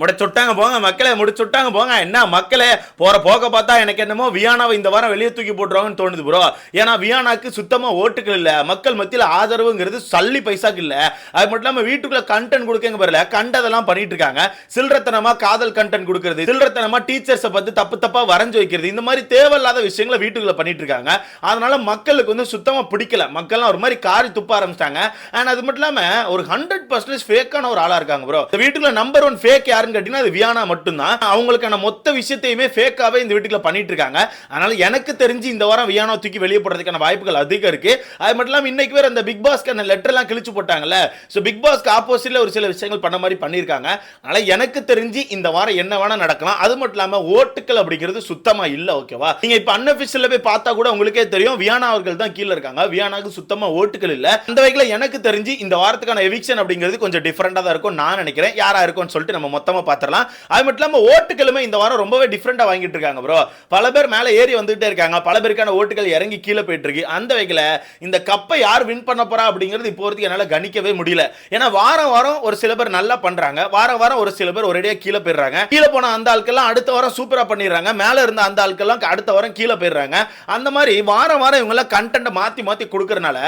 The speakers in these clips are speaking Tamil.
முடிச்சுட்டாங்க போங்க மக்களே முடிச்சுட்டாங்க போங்க. என்ன மக்களே? போற போக பார்த்தா எனக்கு என்னமோ வியானாவை இந்த வாரம் வெளியே தூக்கி போட்டுருவாங்கன்னு தோணுது ப்ரோ ஏன்னா வியானாக்கு சுத்தமா ஓட்டுகள் இல்ல. மக்கள் மத்தியில் ஆதரவுங்கிறது சல்லி பைசாக்கு இல்ல. அது மட்டும் இல்லாம வீட்டுக்குள்ள கண்டென்ட் கொடுக்கங்க வரல கண்டதெல்லாம் பண்ணிட்டு இருக்காங்க சில்லறத்தனமா காதல் கண்டென்ட் கொடுக்கறது சில்லறத்தனமா டீச்சர்ஸை பார்த்து தப்பு தப்பா வரைஞ்சு வைக்கிறது இந்த மாதிரி தேவையில்லாத விஷயங்களை வீட்டுக்குள்ள பண்ணிட்டு இருக்காங்க அதனால மக்களுக்கு வந்து சுத்தமா பிடிக்கல. மக்கள்லாம் ஒரு மாதிரி காரி துப்ப ஆரம்பிச்சிட்டாங்க. அண்ட் அது மட்டும் இல்லாம ஒரு ஹண்ட்ரட் பர்சன்டேஜ் ஃபேக்கான ஒரு ஆளா இருக்காங்க ப்ரோ வீட்டுக்குள்ள நம்பர் ஒன் ஃபேக் யார் யாருன்னு கேட்டீங்கன்னா அது வியானா மட்டும்தான். அவங்களுக்கான மொத்த விஷயத்தையுமே ஃபேக்காகவே இந்த வீட்டுக்குள்ள பண்ணிட்டு இருக்காங்க அதனால எனக்கு தெரிஞ்சு இந்த வாரம் வியானா தூக்கி வெளியே போடுறதுக்கான வாய்ப்புகள் அதிகம் இருக்கு. அது மட்டும் இல்லாமல் இன்னைக்கு வேற அந்த பிக் பாஸ்க்கான லெட்டர் எல்லாம் கிழிச்சு போட்டாங்கல்ல. ஸோ பிக் பாஸ்க்கு ஆப்போசிட்ல ஒரு சில விஷயங்கள் பண்ண மாதிரி பண்ணியிருக்காங்க. அதனால எனக்கு தெரிஞ்சு இந்த வாரம் என்ன வேணா நடக்கலாம். அது மட்டும் இல்லாமல் ஓட்டுக்கள் அப்படிங்கிறது சுத்தமாக இல்லை ஓகேவா நீங்க இப்போ அன்அபிஷியல்ல போய் பார்த்தா கூட உங்களுக்கே தெரியும் வியானா அவர்கள் தான் கீழே இருக்காங்க. வியானாவுக்கு சுத்தமாக ஓட்டுகள் இல்லை. அந்த வகையில் எனக்கு தெரிஞ்சு இந்த வாரத்துக்கான எவிக்ஷன் அப்படிங்கிறது கொஞ்சம் டிஃப்ரெண்டாக தான் இருக்கும் நான் நினைக்கிறேன். யாரா இருக்கும்னு சொல்லிட்டு நம்ம மொத்தமாக மொத்தமா பார்த்துடலாம் அது மட்டும் இல்லாம ஓட்டுகளுமே இந்த வாரம் ரொம்பவே டிஃப்ரெண்டா வாங்கிட்டு இருக்காங்க ப்ரோ பல பேர் மேல ஏறி வந்துட்டே இருக்காங்க. பல பேருக்கான ஓட்டுகள் இறங்கி கீழே போயிட்டு இருக்கு. அந்த வகையில் இந்த கப்பை யார் வின் பண்ண போறா அப்படிங்கிறது இப்போ வரைக்கும் என்னால கணிக்கவே முடியல. ஏன்னா வாரம் வாரம் ஒரு சில பேர் நல்லா பண்றாங்க. வாரம் வாரம் ஒரு சில பேர் ஒரேடியா கீழே போயிடுறாங்க. கீழே போன அந்த ஆட்கள்லாம் அடுத்த வாரம் சூப்பரா பண்ணிடுறாங்க. மேல இருந்த அந்த ஆட்கள்லாம் அடுத்த வாரம் கீழே போயிடுறாங்க. அந்த மாதிரி வாரம் வாரம் இவங்க எல்லாம் கண்டென்ட் மாத்தி மாத்தி கொடுக்கறனால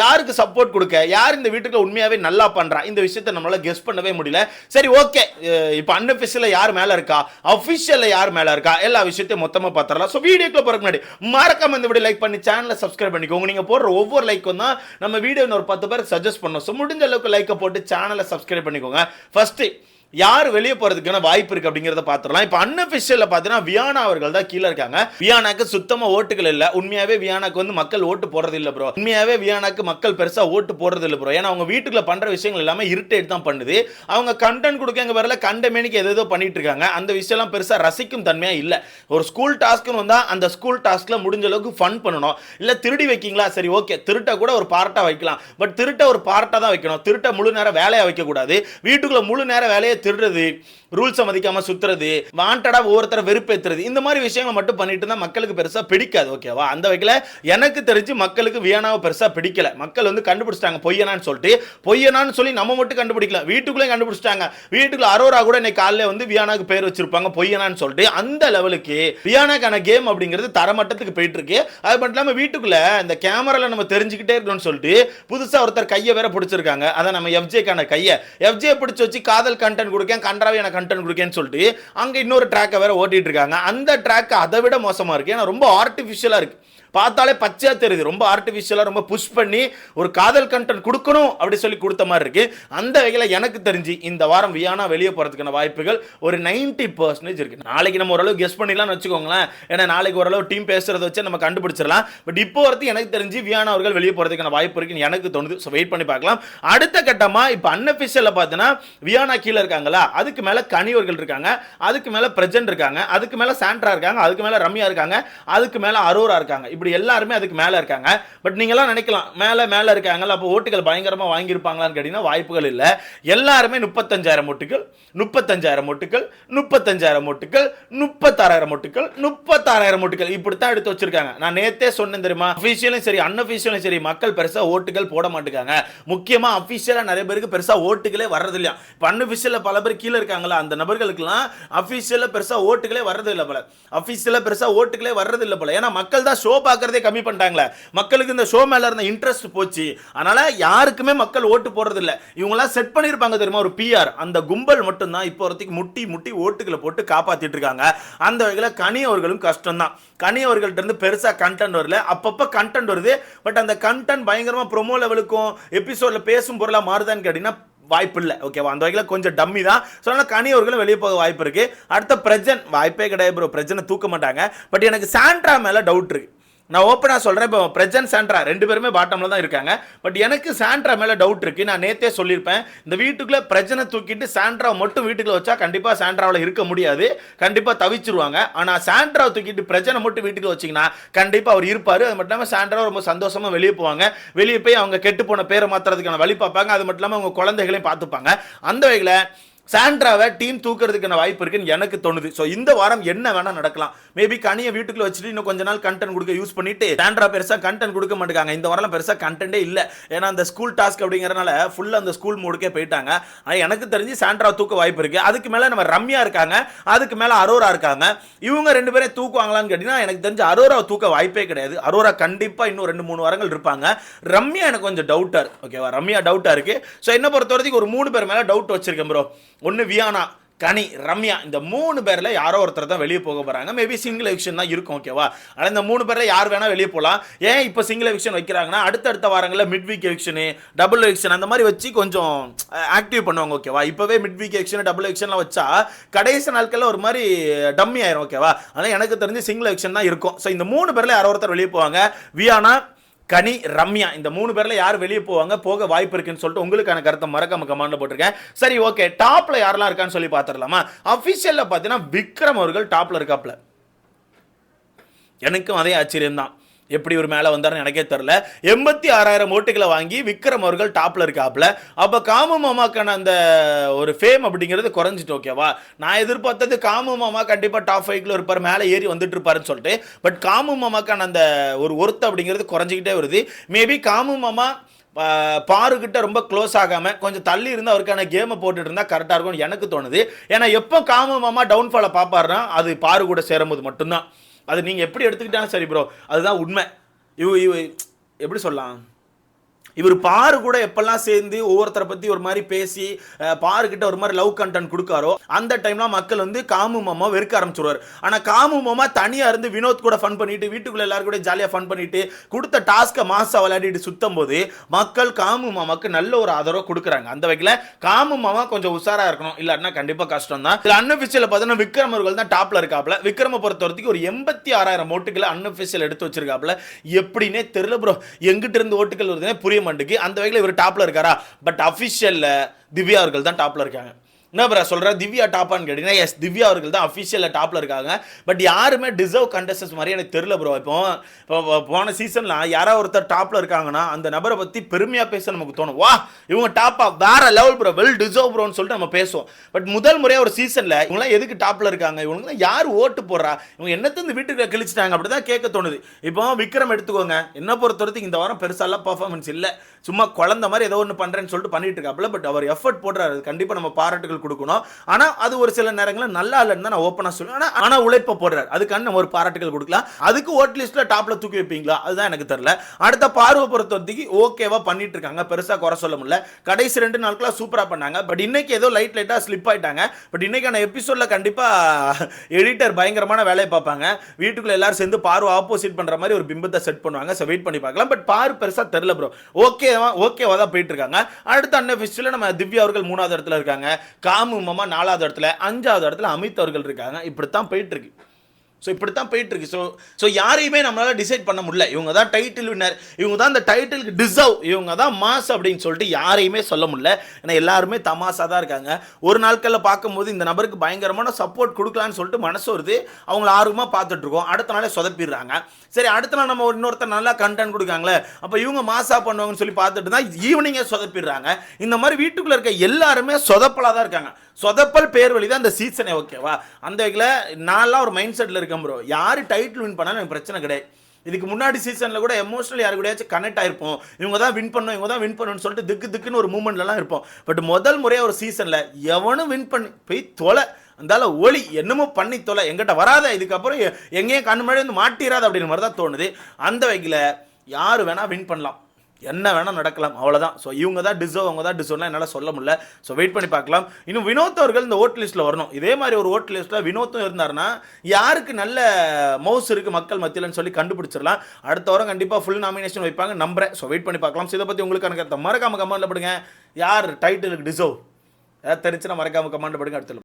யாருக்கு சப்போர்ட் கொடுக்க யார் இந்த வீட்டுக்கு உண்மையாவே நல்லா பண்றா இந்த விஷயத்தை நம்மளால கெஸ் பண்ணவே முடியல. சரி ஓகே இப்போ அன்அஃபிஷியல் யார் மேல இருக்கா? அஃபிஷியலில் யார் மேல இருக்கா? எல்லா விஷயத்தையும் மொத்தமா பார்த்துடலாம். ஸோ வீடியோக்குள்ள போறதுக்கு முன்னாடி மறக்காம இந்த வீடியோ லைக் பண்ணி சேனலை சப்ஸ்கிரைப் பண்ணிக்கோங்க. நீங்க போடுற ஒவ்வொரு லைக்கும் தான் நம்ம வீடியோ ஒரு பத்து பேருக்கு சஜஸ்ட் பண்ணோம். ஸோ முடிஞ்ச அளவுக்கு லைக்கை போட்டு சேனலை சப்ஸ்கிரைப் பண்ணிக்கோங்க. ஃபர்ஸ்ட் யார் வெளியே போறதுக்கான வாய்ப்பு இருக்கு அப்படிங்கறத பாத்துடலாம். இப்போ அன்அபிஷியல்ல பாத்தீங்கன்னா வியானா அவர்கள் தான் கீழே இருக்காங்க. வியானாக்கு சுத்தமா ஓட்டுகள் இல்ல. உண்மையாவே வியானாக்கு வந்து மக்கள் ஓட்டு போடுறது இல்ல ப்ரோ உண்மையாவே வியானாக்கு மக்கள் பெருசா ஓட்டு போடுறது இல்ல ப்ரோ ஏன்னா அவங்க வீட்டுக்குள்ள பண்ற விஷயங்கள் எல்லாமே இரிட்டேட் தான் பண்ணுது. அவங்க கண்டென்ட் கொடுக்கங்க வரல கண்டமேனிக்கு எதோ பண்ணிட்டு இருக்காங்க. அந்த விஷயம்லாம் பெருசா ரசிக்கும் தன்மையா இல்ல. ஒரு ஸ்கூல் டாஸ்க்னு வந்தா அந்த ஸ்கூல் டாஸ்க்ல முடிஞ்ச அளவுக்கு ஃபன் பண்ணணும். இல்ல திருடி வைக்கீங்களா? சரி ஓகே திருட்ட கூட ஒரு பார்ட்டா வைக்கலாம். பட் திருட்ட ஒரு பார்ட்டா தான் வைக்கணும். திருட்ட முழு நேரம் வேலையா வைக்க கூடாது வீட்டுக்குள்ள முழு நேரம் வேலையை திருடுறது ரூல்ஸை மதிக்காம சுத்துறது வாண்டடா ஒவ்வொருத்தரை வெறுப்பேற்றுறது இந்த மாதிரி விஷயங்களை மட்டும் பண்ணிட்டு இருந்தால் மக்களுக்கு பெருசா பிடிக்காது ஓகேவா அந்த வகையில் எனக்கு தெரிஞ்சு மக்களுக்கு வியனாவை பெருசா பிடிக்கல. மக்கள் வந்து கண்டுபிடிச்சிட்டாங்க பொய்யனான்னு சொல்லிட்டு. பொய்யனான்னு சொல்லி நம்ம மட்டும் கண்டுபிடிக்கல. வீட்டுக்குள்ளே கண்டுபிடிச்சிட்டாங்க. வீட்டுக்குள்ள அரோரா கூட இன்னைக்கு காலையில் வந்து வியானாக்கு பேர் வச்சிருப்பாங்க பொய்யனான்னு சொல்லிட்டு. அந்த லெவலுக்கு வியானாக்கான கேம் அப்படிங்கிறது தரமட்டத்துக்கு போயிட்டு இருக்கு அது மட்டும் இல்லாம வீட்டுக்குள்ள இந்த கேமரால நம்ம தெரிஞ்சுக்கிட்டே இருக்கணும்னு சொல்லிட்டு புதுசா ஒருத்தர் கையை வேற பிடிச்சிருக்காங்க. அதான் நம்ம எஃப்ஜேக்கான கையை. எஃப்ஜே பிடிச்சி வச்சு காதல் கண்டென்ட் கொடுக்கேன் கன்றாவியான கண்டென்ட் கொடுக்கேன்னு சொல்லிட்டு அங்க இன்னொரு ட்ராக்கை வேற ஓட்டிட்டு இருக்காங்க. அந்த ட்ராக் அதை விட மோசமா இருக்கு. ஏன்னா ரொம்ப ஆர்டிஃபிஷியலாக இருக்குது பார்த்தாலே பச்சையாக தெரியுது. ரொம்ப ஆர்டிஃபிஷியலாக ரொம்ப புஷ் பண்ணி ஒரு காதல் கண்டென்ட் கொடுக்கணும் அப்படி சொல்லி கொடுத்த மாதிரி இருக்கு. அந்த வகையில் எனக்கு தெரிஞ்சு இந்த வாரம் வியானா வெளியே போகிறதுக்கான வாய்ப்புகள் ஒரு நைன்டி பர்சன்டேஜ் இருக்கு. நாளைக்கு நம்ம ஓரளவு கெஸ் பண்ணிடலாம்னு வச்சுக்கோங்களேன். ஏன்னா நாளைக்கு ஓரளவு டீம் பேசுறத வச்சு நம்ம கண்டுபிடிச்சிடலாம். பட் இப்போ வரைக்கும் எனக்கு தெரிஞ்சு வியானா அவர்கள் வெளியே போகிறதுக்கான வாய்ப்பு இருக்குன்னு எனக்கு தோணுது. ஸோ வெயிட் பண்ணி பார்க்கலாம். அடுத்த கட்டமாக இப்போ அன்அஃபிஷியலில் பார்த்தீங்கன்னா வியானா கீழே இருக்காங்களா அதுக்கு மேலே கனிவர்கள் இருக்காங்க. அதுக்கு மேலே பிரஜன் இருக்காங்க. அதுக்கு மேலே சாண்ட்ரா இருக்காங்க. அதுக்கு மேலே ரம்யா இருக்காங்க. அதுக்கு மேலே அரோரா இருக்காங்க. இப்படி எல்லாருமே அதுக்கு மேலே இருக்காங்க. பட் நீங்களாம் நினைக்கலாம் மேலே மேலே இருக்காங்கல்ல அப்போ ஓட்டுகள் பயங்கரமாக வாங்கியிருப்பாங்களான்னு கேட்டிங்கன்னா வாய்ப்புகள் இல்லை. எல்லாருமே முப்பத்தஞ்சாயிரம் ஓட்டுகள் முப்பத்தஞ்சாயிரம் ஓட்டுகள் முப்பத்தஞ்சாயிரம் ஓட்டுகள் முப்பத்தாறாயிரம் ஓட்டுகள் முப்பத்தாறாயிரம் ஓட்டுகள். இப்படித்தான் எடுத்து வச்சிருக்காங்க. நான் நேத்தே சொன்னேன் தெரியுமா? அஃபீஷியலும் சரி அன்அஃபீஷியலும் சரி மக்கள் பெருசா ஓட்டுகள் போட மாட்டேங்காங்க முக்கியமா அஃபீஷியலாக நிறைய பேருக்கு பெருசா ஓட்டுகளே வர்றது இல்லையா இப்போ அன்அஃபீஷியலில் பல பேர் கீழே இருக்காங்களா அந்த நபர்களுக்கெல்லாம் அஃபீஷியலில் பெருசா ஓட்டுகளே வர்றது இல்லை போல. அஃபீஷியலில் பெருசா ஓட்டுகளே வர்றது இல்லை போல. ஏன்னா மக்கள் தான் ஷோ பார்க்குறதே கம்மி பண்ணிட்டாங்களே. மக்களுக்கு இந்த ஷோ மேலே இருந்த இன்ட்ரெஸ்ட் போச்சு. அதனால் யாருக்குமே மக்கள் ஓட்டு போடுறது இல்லை இவங்களாம் செட் பண்ணியிருப்பாங்க தெரியுமா? ஒரு பிஆர் அந்த கும்பல் மட்டும்தான் இப்போ வரத்துக்கு முட்டி முட்டி ஓட்டுகளை போட்டு காப்பாற்றிட்டு இருக்காங்க. அந்த வகையில் கனி அவர்களும் கஷ்டம் தான் கனி அவர்கள்ட்ட இருந்து பெருசாக கண்டென்ட் வரல. அப்பப்போ கண்டென்ட் வருது. பட் அந்த கண்டென்ட் பயங்கரமாக ப்ரொமோ லெவலுக்கும் எபிசோட்ல பேசும் பொருளாக மாறுதான்னு கேட்டிங்கன்னா வாய்ப்பு இல்லை. ஓகேவா அந்த வகையில் கொஞ்சம் டம்மி தான். ஸோ அதனால் கனி அவர்களும் வெளியே போக வாய்ப்பு இருக்குது அடுத்த பிரஜன் வாய்ப்பே கிடையாது ப்ரோ பிரஜனை தூக்க மாட்டாங்க. பட் எனக்கு சாண்ட்ரா மேலே டவுட் இருக்குது நான் ஓப்பனாக சொல்கிறேன் இப்போ பிரஜன் சாண்ட்ரா ரெண்டு பேருமே பாட்டமில் தான் இருக்காங்க. பட் எனக்கு சாண்ட்ரா மேலே டவுட் இருக்குது நான் நேத்தே சொல்லியிருப்பேன் இந்த வீட்டுக்குள்ளே பிரஜனை தூக்கிட்டு சாண்ட்ரா மட்டும் வீட்டுக்குள்ள வச்சா கண்டிப்பாக சாண்ட்ராவில் இருக்க முடியாது. கண்டிப்பாக தவிச்சிருவாங்க. ஆனால் சாண்ட்ராவை தூக்கிட்டு பிரஜனை மட்டும் வீட்டுக்குள்ள வச்சிங்கன்னா கண்டிப்பாக அவர் இருப்பார். அது மட்டும் இல்லாமல் சாண்ட்ரா ரொம்ப சந்தோஷமாக வெளியே போவாங்க. வெளியே போய் அவங்க கெட்டு போன பேரை மாற்றுறதுக்கான வழி பார்ப்பாங்க. அது மட்டும் இல்லாமல் அவங்க குழந்தைகளையும் பார்த்துப்பாங்க. அந்த வகையில் சாண்ட்ராவை டீம் தூக்குறதுக்கான வாய்ப்பு இருக்குன்னு எனக்கு தோணுது. ஸோ இந்த வாரம் என்ன வேணா நடக்கலாம். மேபி கனியை வீட்டுக்குள்ள வச்சுட்டு இன்னும் கொஞ்ச நாள் கண்டென்ட் கொடுக்க யூஸ் பண்ணிட்டு சாண்ட்ரா பெருசாக கண்டென்ட் கொடுக்க மாட்டாங்க இந்த வாரம் பெருசாக கண்டென்ட்டே இல்லை. ஏன்னா அந்த ஸ்கூல் டாஸ்க் அப்படிங்கிறனால ஃபுல்லாக அந்த ஸ்கூல் மூடுக்கே போயிட்டாங்க. ஆனால் எனக்கு தெரிஞ்சு சாண்ட்ரா தூக்க வாய்ப்பு இருக்குது அதுக்கு மேலே நம்ம ரம்யா இருக்காங்க. அதுக்கு மேலே அரோரா இருக்காங்க. இவங்க ரெண்டு பேரும் தூக்குவாங்களான்னு கேட்டிங்கன்னா எனக்கு தெரிஞ்சு அரோரா தூக்க வாய்ப்பே கிடையாது. அரோரா கண்டிப்பாக இன்னும் ரெண்டு மூணு வாரங்கள் இருப்பாங்க. ரம்யா எனக்கு கொஞ்சம் டவுட்டாக ஓகேவா ரம்யா டவுட்டாக இருக்குது ஸோ என்ன பொறுத்த வரைக்கும் ஒரு மூணு பேர் மேலே டவுட் வச்சிருக்கேன் ப்ரோ ஒன்று வியானா கனி ரம்யா இந்த மூணு பேரில் யாரோ ஒருத்தர் தான் வெளியே போக போகிறாங்க மேபி சிங்கிள் எவிக்ஷன் தான் இருக்கும் ஓகேவா ஆனால் இந்த மூணு பேரில் யார் வேணால் வெளியே போகலாம் ஏன் இப்போ சிங்கிள் எவிக்ஷன் வைக்கிறாங்கன்னா அடுத்தடுத்த வாரங்களில் mid week eviction double eviction அந்த மாதிரி வச்சு கொஞ்சம் ஆக்டிவ் பண்ணுவாங்க ஓகேவா இப்போவே மிட் வீக் எவிக்ஷன் டபுள் எவிக்ஷன்லாம் வச்சா கடைசி நாட்களில் ஒரு மாதிரி டம்மி ஆயிரும் ஓகேவா ஆனால் எனக்கு தெரிஞ்சு சிங்கிள் எவிக்ஷன் தான் இருக்கும். ஸோ இந்த மூணு பேரில் யாரோ ஒருத்தர் வெளியே போவாங்க. வியானா கனி ரம்யா இந்த மூணு பேர்ல யார் வெளியே போவாங்க போக வாய்ப்பு இருக்குன்னு சொல்லிட்டு உங்களுக்கான கருத்தை மறக்காம கமாண்ட்ல போட்டிருக்கேன். சரி ஓகே டாப்ல யாரெல்லாம் இருக்கான்னு சொல்லி பார்த்துடலாமா? அபிஷியல்ல பார்த்தீங்கன்னா விக்ரம் அவர்கள் டாப்ல இருக்காப்ல எனக்கும் அதே ஆச்சரியம் தான் எப்படி ஒரு மேலே வந்தாருன்னு எனக்கே தெரில எண்பத்தி ஆறாயிரம் ஓட்டுகளை வாங்கி விக்ரம் அவர்கள் டாப்பில் இருக்காப்புல. அப்போ காமு மாமாக்கான அந்த ஒரு ஃபேம் அப்படிங்கிறது குறைஞ்சிட்டு ஓகேவா நான் எதிர்பார்த்தது காமு மாமா கண்டிப்பாக டாப் ஃபைவ்ல இருப்பார் மேலே ஏறி வந்துட்டு இருப்பாருன்னு சொல்லிட்டு. பட் காமு மாமாக்கான அந்த ஒரு ஒர்த்து அப்படிங்கிறது குறைஞ்சிக்கிட்டே வருது. மேபி காமு மாமா பா- பாருக்கிட்ட ரொம்ப க்ளோஸ் ஆகாமல் கொஞ்சம் தள்ளி இருந்து அவருக்கான கேமை போட்டுட்டு இருந்தால் கரெக்டாக இருக்கும்னு எனக்கு தோணுது. ஏன்னா எப்போ காமு மாமா டவுன்ஃபாலை பார்ப்பாருன்னா அது பாரு கூட சேரும்போது மட்டும்தான். அது நீங்கள் எப்படி எடுத்துக்கிட்டாலும் சரி ப்ரோ அதுதான் உண்மை. இவ இவ எப்படி சொல்லலாம்? இவர் பாரு கூட எப்பெல்லாம் சேர்ந்து ஒவ்வொருத்தரை பற்றி ஒரு மாதிரி பேசி பாரு பாருக்கிட்ட ஒரு மாதிரி லவ் கண்டென்ட் கொடுக்காரோ அந்த டைம்லாம் மக்கள் வந்து காமு மாமா வெறுக்க ஆரம்பிச்சிருவார். ஆனால் காமு மாமா தனியாக இருந்து வினோத் கூட ஃபன் பண்ணிட்டு வீட்டுக்குள்ள எல்லாரும் கூட ஜாலியாக ஃபன் பண்ணிட்டு கொடுத்த டாஸ்க்கை மாசா விளையாடிட்டு சுத்தும் போது மக்கள் காமு மாமாக்கு நல்ல ஒரு ஆதரவு கொடுக்குறாங்க. அந்த வகையில் காமு மாமா கொஞ்சம் உஷாரா இருக்கணும். இல்லாட்டினா கண்டிப்பாக கஷ்டம் தான். இதில் அன்அஃபிஷியல் பார்த்தீங்கன்னா விக்ரம் அவர்கள் தான் டாப்ல இருக்காப்ல விக்ரம பொறுத்த வரைக்கும் ஒரு எண்பத்தி ஆறாயிரம் ஓட்டுகளை அன்அஃபிஷியல் எடுத்து வச்சிருக்காப்ல எப்படின்னே தெரியல ப்ரோ எங்கிட்ட இருந்து ஓட்டுகள் வருதுன்னே புரிய மாட்டேங்குது அந்த வகையில் இவர் டாப்ல இருக்காரா? பட் அஃபிஷியலில் திவ்யா அவர்கள் தான் டாப்ல இருக்காங்க. என்ன ப்ரா சொல்கிறேன் திவ்யா டாப்பான்னு கேட்டிங்கன்னா எஸ் திவ்யா அவர்கள் தான் அஃபிஷியலில் டாப்பில் இருக்காங்க. பட் யாருமே டிசர்வ் கண்டஸ்டன்ஸ் மாதிரி எனக்கு தெரில ப்ரோ இப்போ இப்போ போன சீசனில் யாராவது ஒருத்தர் டாப்பில் இருக்காங்கன்னா அந்த நபரை பற்றி பெருமையாக பேச நமக்கு தோணும். வா இவங்க டாப்பா வேறு லெவல் ப்ரோ வெல் டிசர்வ் ப்ரோன்னு சொல்லிட்டு நம்ம பேசுவோம். பட் முதல் முறையாக ஒரு சீசனில் இவங்களாம் எதுக்கு டாப்பில் இருக்காங்க? இவங்களாம் யார் ஓட்டு போடுறா? இவங்க என்னத்தை இந்த வீட்டுக்கு கிழிச்சிட்டாங்க? அப்படி தான் கேட்க தோணுது. இப்போ விக்ரம் எடுத்துக்கோங்க. என்ன பொறுத்தவரைக்கும் இந்த வாரம் பெருசாலாம் பர்ஃபார்மன்ஸ் இல்லை. சும்மா குழந்த மாதிரி ஏதோ ஒன்று பண்ணுறேன்னு சொல்லிட்டு பண்ணிட்டு இருக்காப்புல பட் அவர் எஃபர்ட் போடுறாரு. கண்டிப்பாக நம்ம பாராட்டுகள் கொடுக்கணும். ஆனால் அது ஒரு சில நேரங்களில் நல்லா இல்லைன்னு தான் நான் ஓப்பனாக சொல்லுவேன். ஆனால் ஆனால் உழைப்ப போடுறாரு. அதுக்கான நம்ம ஒரு பாராட்டுகள் கொடுக்கலாம். அதுக்கு ஓட் லிஸ்ட்டில் டாப்பில் தூக்கி வைப்பீங்களா? அதுதான் எனக்கு தெரியல. அடுத்த பார்வை பொறுத்த வரைக்கும் ஓகேவா பண்ணிட்டு இருக்காங்க. பெருசாக குறை சொல்ல முடியல. கடைசி ரெண்டு நாட்களாக சூப்பராக பண்ணாங்க. பட் இன்னைக்கு ஏதோ லைட் லைட்டாக ஸ்லிப் ஆயிட்டாங்க. பட் இன்னைக்கான எபிசோடில் கண்டிப்பாக எடிட்டர் பயங்கரமான வேலையை பார்ப்பாங்க. வீட்டுக்குள்ள எல்லாரும் சேர்ந்து பார்வை ஆப்போசிட் பண்ணுற மாதிரி ஒரு பிம்பத்தை செட் பண்ணுவாங்க. ஸோ வெயிட் பண்ணி பார்க்கலாம். பட் பார் பெருசாக தெரில ப்ரோ ஓகேவா ஓகேவா தான் போயிட்டு இருக்காங்க. அடுத்த அன்ன ஃபெஸ்டிவலில் நம்ம திவ்யா அவர்கள் மூணாவது இடத்துல இருக்காங்க. காமுமமாக நாலாவது இடத்துல அஞ்சாவது இடத்துல அமித் அவர்கள் இருக்காங்க. இப்படித்தான் போயிட்டு இருக்கு. ஸோ இப்படி தான் போயிட்டு இருக்கு ஸோ ஸோ யாரையுமே நம்மளால் டிசைட் பண்ண முடியல. இவங்க தான் டைட்டில் வின்னர் இவங்க தான் அந்த டைட்டிலுக்கு டிசர்வ் இவங்க தான் மாஸ் அப்படின்னு சொல்லிட்டு யாரையுமே சொல்ல முடியல. ஏன்னா எல்லாருமே தமாசாக தான் இருக்காங்க. ஒரு நாட்களில் பார்க்கும்போது இந்த நபருக்கு பயங்கரமான சப்போர்ட் கொடுக்கலான்னு சொல்லிட்டு மனசு வருது. அவங்கள ஆர்வமாக பார்த்துட்ருக்கோம் அடுத்த நாளே சொதப்பிடுறாங்க. சரி அடுத்த நாள் நம்ம இன்னொருத்தர் நல்லா கண்டென்ட் கொடுக்காங்களே. அப்போ இவங்க மாசாக பண்ணுவாங்கன்னு சொல்லி பார்த்துட்டு தான் ஈவினிங்கே சொதப்பிடுறாங்க. இந்த மாதிரி வீட்டுக்குள்ளே இருக்க எல்லாருமே சொதப்பலாக தான் இருக்காங்க. சொதப்பல் பேர் வழி தான் அந்த சீசனே ஓகேவா? அந்த வகையில் நான்லாம் ஒரு மைண்ட் செட்டில் இருக்கேன் ப்ரோ யார் டைட்டில் வின் பண்ணாலும் எனக்கு பிரச்சனை கிடையாது. இதுக்கு முன்னாடி சீசனில் கூட எமோஷனல் யாரு கூடயாச்சும் கனெக்ட் ஆயிருப்போம். இவங்க தான் வின் பண்ணும் இவங்க தான் வின் பண்ணணும்னு சொல்லிட்டு திக்கு திக்குன்னு ஒரு மூமெண்ட்லலாம் இருப்போம். பட் முதல் முறையாக ஒரு சீசனில் எவனும் வின் பண்ணி போய் தொலை. அந்தால ஒளி என்னமோ பண்ணி தொலை. எங்கிட்ட வராத இதுக்கப்புறம் எங்கேயும் கண்ணு முன்னாடி வந்து மாட்டிராத அப்படின்ற மாதிரி தான் தோணுது. அந்த வகையில் யார் வேணால் வின் பண்ணலாம். என்ன வேணால் நடக்கலாம் அவ்வளோதான் ஸோ இவங்க தான் டிசர்வ் அவங்க தான் டிசர்வ்லாம் என்னால் சொல்ல முடியல. ஸோ வெயிட் பண்ணி பார்க்கலாம். இன்னும் வினோத் அவர்கள் இந்த ஓட் லிஸ்ட்டில் வரணும். இதே மாதிரி ஒரு ஓட் லிஸ்ட்டில் வினோத்தும் இருந்தாருன்னா யாருக்கு நல்ல மவுஸ் இருக்குது மக்கள் மத்தியிலன்னு சொல்லி கண்டுபிடிச்சிடலாம். அடுத்த வாரம் கண்டிப்பாக ஃபுல் நாமினேஷன் வைப்பாங்க. நம்புறேன். ஸோ வெயிட் பண்ணி பார்க்கலாம். ஸோ இதை பற்றி உங்களுக்கு எனக்கு மறக்காம கமெண்ட்ல படுங்க. யார் டைட்டிலுக்கு டிசர்வ் ஏதாவது தெரிஞ்சுன்னா மறக்காம கமெண்ட் படுங்க. அடுத்த